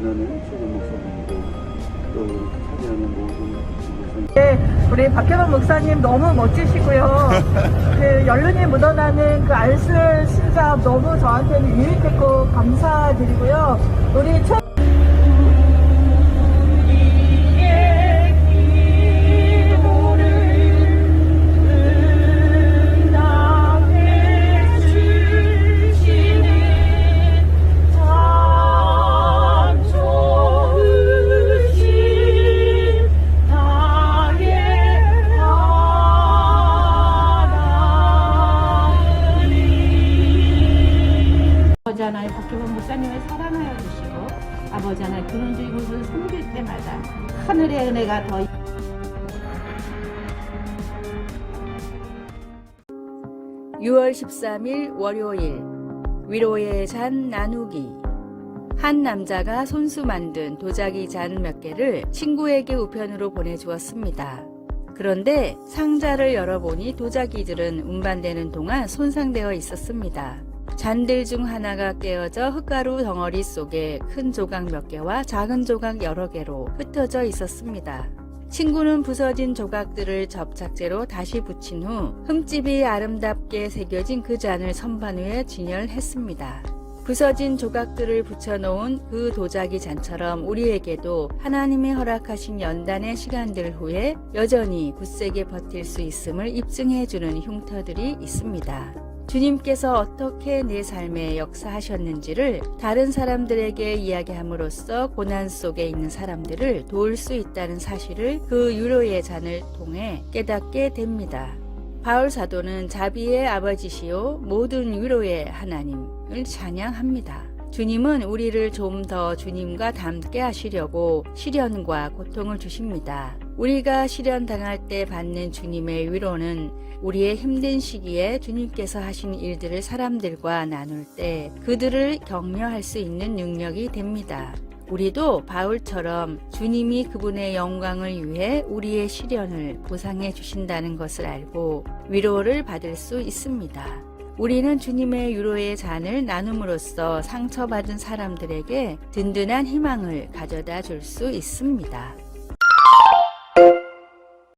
전하는 최근 목사님이고 또 차지하는 모든 목사님 네, 우리 박혜원 목사님 너무 멋지시고요. 그 연륜이 묻어나는 그 알쓸 신사 너무 저한테는 유익했고 감사드리고요. 우리 최 아버지 하나님 박효원 목사님을 사랑하여 주시고 아버지 하나님 근원주의 곳을 섬길 때마다 하늘의 은혜가 더 6월 13일 월요일 위로의 잔 나누기 한 남자가 손수 만든 도자기 잔 몇 개를 친구에게 우편으로 보내주었습니다. 그런데 상자를 열어보니 도자기들은 운반되는 동안 손상되어 있었습니다. 잔들 중 하나가 깨어져 흙가루 덩어리 속에 큰 조각 몇 개와 작은 조각 여러 개로 흩어져 있었습니다. 친구는 부서진 조각들을 접착제로 다시 붙인 후 흠집이 아름답게 새겨진 그 잔을 선반 위에 진열했습니다. 부서진 조각들을 붙여놓은 그 도자기 잔처럼 우리에게도 하나님이 허락하신 연단의 시간들 후에 여전히 굳세게 버틸 수 있음을 입증해주는 흉터들이 있습니다. 주님께서 어떻게 내 삶에 역사하셨는지를 다른 사람들에게 이야기함으로써 고난 속에 있는 사람들을 도울 수 있다는 사실을 그 유로의 잔을 통해 깨닫게 됩니다. 바울 사도는 자비의 아버지시요 모든 위로의 하나님을 찬양합니다. 주님은 우리를 좀 더 주님과 닮게 하시려고 시련과 고통을 주십니다. 우리가 시련 당할 때 받는 주님의 위로는 우리의 힘든 시기에 주님께서 하신 일들을 사람들과 나눌 때 그들을 격려할 수 있는 능력이 됩니다. 우리도 바울처럼 주님이 그분의 영광을 위해 우리의 시련을 보상해 주신다는 것을 알고 위로를 받을 수 있습니다. 우리는 주님의 유로의 잔을 나눔으로써 상처받은 사람들에게 든든한 희망을 가져다 줄 수 있습니다.